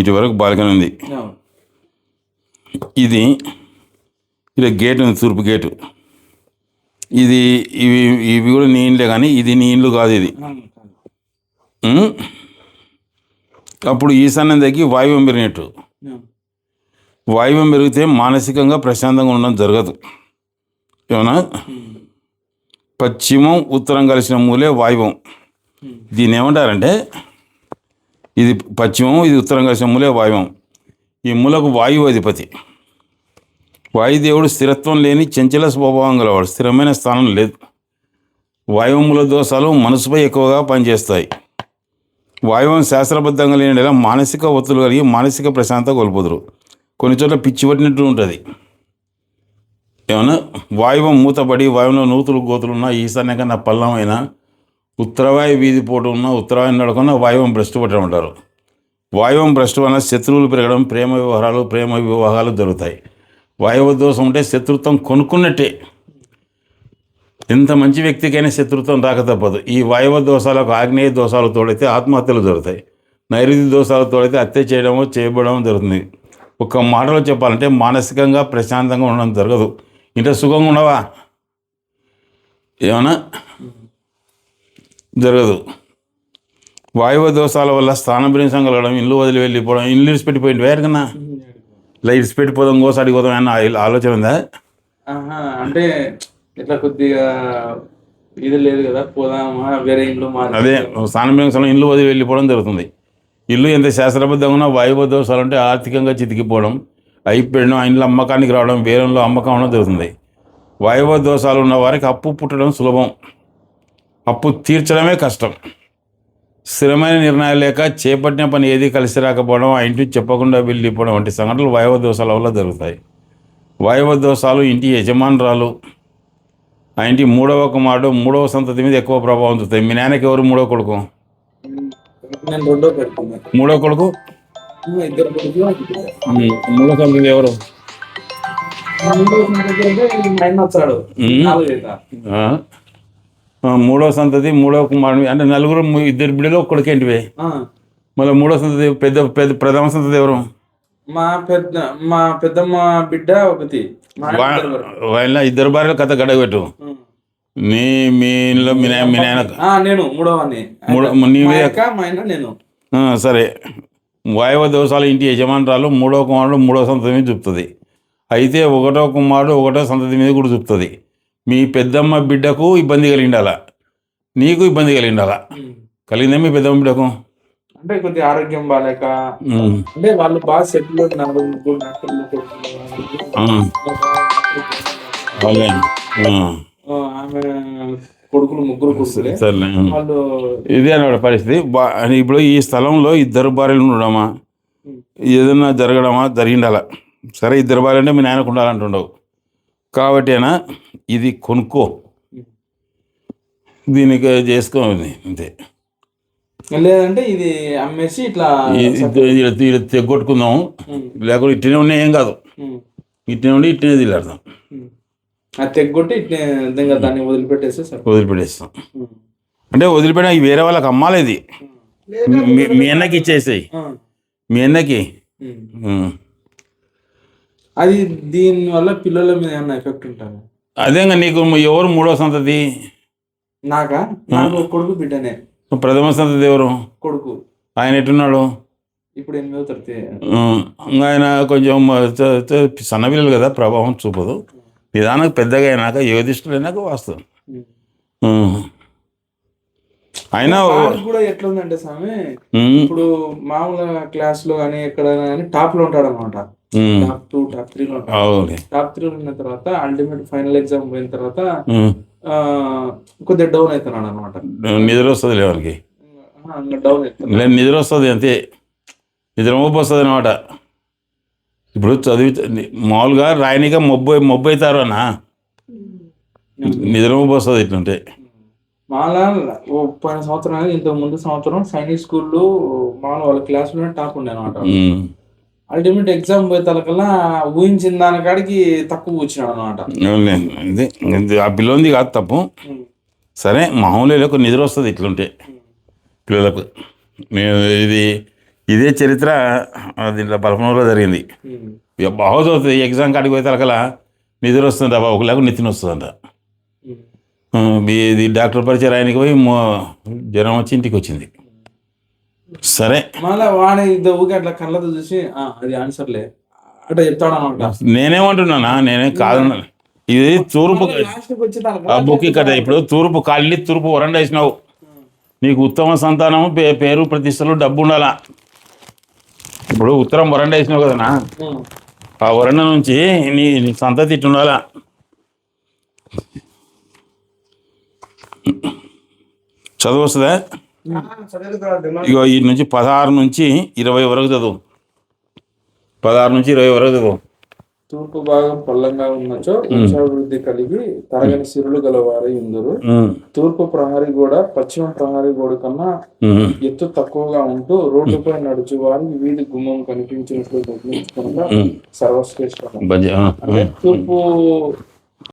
ఇటు వరకు బాల్కనీ ఉంది. ఇది ఇది గేట్ ఉంది తూర్పు గేటు ఇది ఇవి ఇవి కూడా నీ ఇండ్లే కానీ ఇది నీ ఇండ్లు కాదు ఇది? అప్పుడు ఈశాన్యం దగ్గర వాయువ్యం పెరిగినట్టు. వాయువ్యం పెరిగితే మానసికంగా ప్రశాంతంగా ఉండడం జరగదు ఏమన్నా. పశ్చిమం ఉత్తరం కలిసిన మూలే వాయువం. దీన్ని ఏమంటారంటే ఇది పశ్చిమం ఇది ఉత్తరం కలిసిన మూలే వాయువం. ఈ మూలకు వాయువు అధిపతి. వాయుదేవుడు స్థిరత్వం లేని చంచల స్వభావం గలవాడు. స్థిరమైన స్థానం లేదు. వాయువముల దోషాలు మనసుపై ఎక్కువగా పనిచేస్తాయి. వాయువం శాస్త్రబద్ధంగా లేని మానసిక ఒత్తులు కలిగి మానసిక ప్రశాంతత కోల్పోదురు. కొన్ని చోట్ల పిచ్చి పట్టినట్టు ఉంటుంది. ఏమన్నా? వాయువం మూతపడి వాయువులో నూతులు గోతులు ఉన్న ఈశాన్య కన్నా ఉత్తరవాయు వీధి పోటు ఉన్న ఉత్తరవాయు నడకుండా వాయువం భ్రష్టు పట్టడం అంటారు వాయువం భ్రష్టు వలన శత్రువులు పెరగడం ప్రేమ వ్యవహారాలు ప్రేమ వివాహాలు జరుగుతాయి. వాయువ దోషం ఉంటే శత్రుత్వం కొనుక్కున్నట్టే. ఎంత మంచి వ్యక్తికైనా శత్రుత్వం రాక తప్పదు. ఈ వాయువ దోషాలకు ఆగ్నేయ దోషాలు తోడైతే ఆత్మహత్యలు జరుగుతాయి. నైరుతి దోషాలు తోడైతే హత్య చేయడమో చేయబడమో జరుగుతుంది. ఒక మాటలో చెప్పాలంటే మానసికంగా ప్రశాంతంగా ఉండడం జరగదు. ఇంత సుఖంగా ఉండవా? ఏమన్నా? జరగదు. వాయువ దోషాల వల్ల స్థానభ్రంశం కలగడం ఇల్లు వదిలి వెళ్ళిపోవడం ఇల్లు ఇడిచిపెట్టిపోయింది వేరు కన్నా ఇలా ఇడిచిపెట్టిపోదాం గోసాడికి పోదాం అన్న ఆలోచన ఉందా? అంటే ఇట్లా కొద్దిగా ఇది లేదు కదా పోదామా? వేరే ఇంట్లో మారి అదే స్థానభ్రంశంలో ఇల్లు వదిలి వెళ్ళిపోవడం జరుగుతుంది. ఇల్లు ఎంత శాస్త్రబద్ధంగా ఉన్నా వాయువ దోషాలు అంటే ఆర్థికంగా చితికిపోవడం అయిపోయడం ఆ ఇంట్లో అమ్మకానికి రావడం వేరంలో అమ్మకం అవడం జరుగుతుంది. వాయువ దోషాలు ఉన్న వారికి అప్పు పుట్టడం సులభం. అప్పు తీర్చడమే కష్టం. స్థిరమైన నిర్ణయాలు లేక చేపట్టిన పని ఏది కలిసి రాకపోవడం ఆ ఇంటికి చెప్పకుండా వెళ్ళిపోవడం వంటి సంఘటనలు వాయువ దోషాల వల్ల జరుగుతాయి. వాయువ దోషాలు ఇంటి యజమానురాలు ఆ ఇంటి మూడవ కుమారుడు మూడవ సంతతి మీద ఎక్కువ ప్రభావం చూస్తాయి మీ నాన్నకి ఎవరు మూడవ కొడుకు? మూడో కొడుకు? మూడో సంతతి ఎవరు? మూడో సంతతి మూడో కుమారుడు అంటే నలుగురు ఇద్దరు బిడ్డలు ఒక కొడుకేంటివి ఆ, మళ్ళీ మూడో సంతతి పెద్ద పెద్ద ప్రథమ సంతతి ఎవరు? మా పెద్ద మా పెద్దమ్మ బిడ్డ ఒకటి. వాళ్ళ ఇద్దరు భార్యలు కథ గడగబెట్టు. నీ మీ ఇంట్లో మీ మీ నాయన ఆ, నేను మూడవని. మూడో మా నీవే నేను. ఆ, సరే. వాయువ దోషాలు ఇంటి యజమానురాలు మూడో కుమారుడు మూడో సంతతి మీద చూపుతుంది. అయితే ఒకటో కుమారుడు ఒకటో సంతతి మీద కూడా చూపుతుంది. మీ పెద్దమ్మ బిడ్డకు ఇబ్బంది కలిగి ఉండాలా నీకు ఇబ్బంది కలిగి ఉండాలా ఉమ్. కలిగిందా మీ పెద్దమ్మ బిడ్డకు? అంటే కొద్దిగా ఆరోగ్యం బాగాలేక. అంటే వాళ్ళు బాగా సెటిల్ ఉన్నారు డాక్టర్లు కొడుకులు. ఆమె ముగ్గురు. వాళ్ళు ఇదే అన్నమాట పరిస్థితి. ఇప్పుడు ఈ స్థలంలో ఇద్దరు భార్యలు ఉండడమా? ఏదైనా జరగడమా? జరిగిండాలా. సరే ఇద్దరు భార్యలు అంటే మీ నాయనకు ఉండాలంటుండవు. కాబట్టి అయినా ఇది కొనుక్కో. దీనికి చేసుకో అంతే. లేదంటే ఇది అమ్మేసి ఇట్లా తెగొట్టుకుందాం లేకపోతే ఇట్టినే ఉన్నాయి ఏం కాదు. ఇట్టినే ఉండి ఇట్టినే తిల్లాడదాం. అది తెగ్గొట్టి ఇట్నే ఇంకా దాన్ని వదిలిపెట్టేస్తే వదిలిపెట్టేస్తాం. అంటే వదిలిపెట్టిన వేరే వాళ్ళకి అమ్మాలి ఇది. మీ- అన్నకి ఇచ్చేసేయి. మీ అన్నకి. అది దీని వల్ల పిల్లల మీద ఏమైనా ఎఫెక్ట్ ఉంటుంది? అదేగా నీకు ఎవరు మూడో సంతతి? నాకా? నాకు కొడుకు బిడ్డనే. ప్రథమ సంతతి ఎవరు? కొడుకు. ఆయన ఎట్టున్నాడు? ఇప్పుడు ఎనిమిదో తరగతి. ఇంకా ఆయన కొంచెం చ- చ- సన్న పిల్లలు కదా ప్రభావం చూపదు. నిదానికి పెద్దగా అయినాక యోధిష్ఠుడు అయినాక వాస్తవం. అయినా కూడా ఎట్లుందంటే స్వామి ఉం. ఇప్పుడు మామూలుగా క్లాస్లో కానీ ఎక్కడ కానీ టాప్లో ఉంటాడు అనమాట. టాప్ టూ టాప్ త్రీ లో టాప్ త్రీ ఉన్న తర్వాత అల్టిమేట్ ఫైనల్ ఎగ్జామ్ పోయిన తర్వాత. ఆ, కొద్దిగా డౌన్ అవుతున్నాడు అనమాట నిద్ర వస్తుంది లేవనికి డౌన్ అవుతున్నాడు లేదు నిద్ర వస్తుంది అంతే. నిద్ర మొబ్బు వస్తుంది అనమాట ఇప్పుడు చదివి మామూలుగా రాయనిగా మొబ్బు మొబ్బు అవుతారు అన్న. నిద్ర మొబ్బు వస్తుంది ఇట్లుంటే. మాలా ఓ పోయిన సంవత్సరం ఇంతకు ముందు సంవత్సరం సైనిక్ స్కూల్లో మామూలు వాళ్ళ క్లాస్లోనే టాప్ ఉండే అనమాట. అల్టిమేట్ ఎగ్జామ్ పోయే తలకల్లా ఊహించిన దానికాడికి తక్కువ వచ్చినాడు అనమాట. ఇది ఇది ఆ పిల్లలది కాదు తప్పు. సరే మామూలుగా కొన్ని నిద్ర వస్తుంది ఇట్లుంటే. పిల్లలకు మేము ఇది ఇదే చరిత్ర దీంట్లో బలపంలో జరిగింది. బాగా చదువుతుంది ఎగ్జామ్ కాడికి పోతే తలకల నిద్ర వస్తుంది అబ్బా ఒకలాగా నెత్తిన వస్తుందంట. ఇది డాక్టర్ పరిచయం ఆయనకి పోయి జ్వరం వచ్చి ఇంటికి వచ్చింది. సరే. మళ్ళా వాడి ఊకే అట్లా కళ్ళతో చూసి "ఆ, అది ఆన్సర్లే అట్లా చెప్తాడు అనమాట నేనేమంటున్నానా? నేనే కాదన్నా ఇది తూర్పు బుక్ ఇక్కడ ఇప్పుడు తూర్పు కాళ్ళి తూర్పు వరండా వేసినావు. నీకు ఉత్తమ సంతానం పే పేరు ప్రతిష్టలు డబ్బు ఉండాలా? ఇప్పుడు ఉత్తరం వరండా వేసినావు కదనా. ఆ వరండ నుంచి నీ సంతతి ఇట్టు ఉండాలా? చదువు వస్తుందా? ఇగో ఈ నుంచి పదహారు నుంచి ఇరవై వరకు చదువు. పదహారు నుంచి ఇరవై వరకు చదువు. తూర్పు భాగం పల్లంగా ఉన్నచో వంశాభివృద్ధి కలిగి తరగని సిరులు గలవారై ఉమ్, తూర్పు ప్రహరీ గోడ పశ్చిమ ప్రహరీ గోడ కన్నా ఎత్తు తక్కువగా ఉంటూ రోడ్డుపై నడుచు వారికి వీధి గుమ్మం కనిపించినట్లు గమనించకుండా అంటే తూర్పు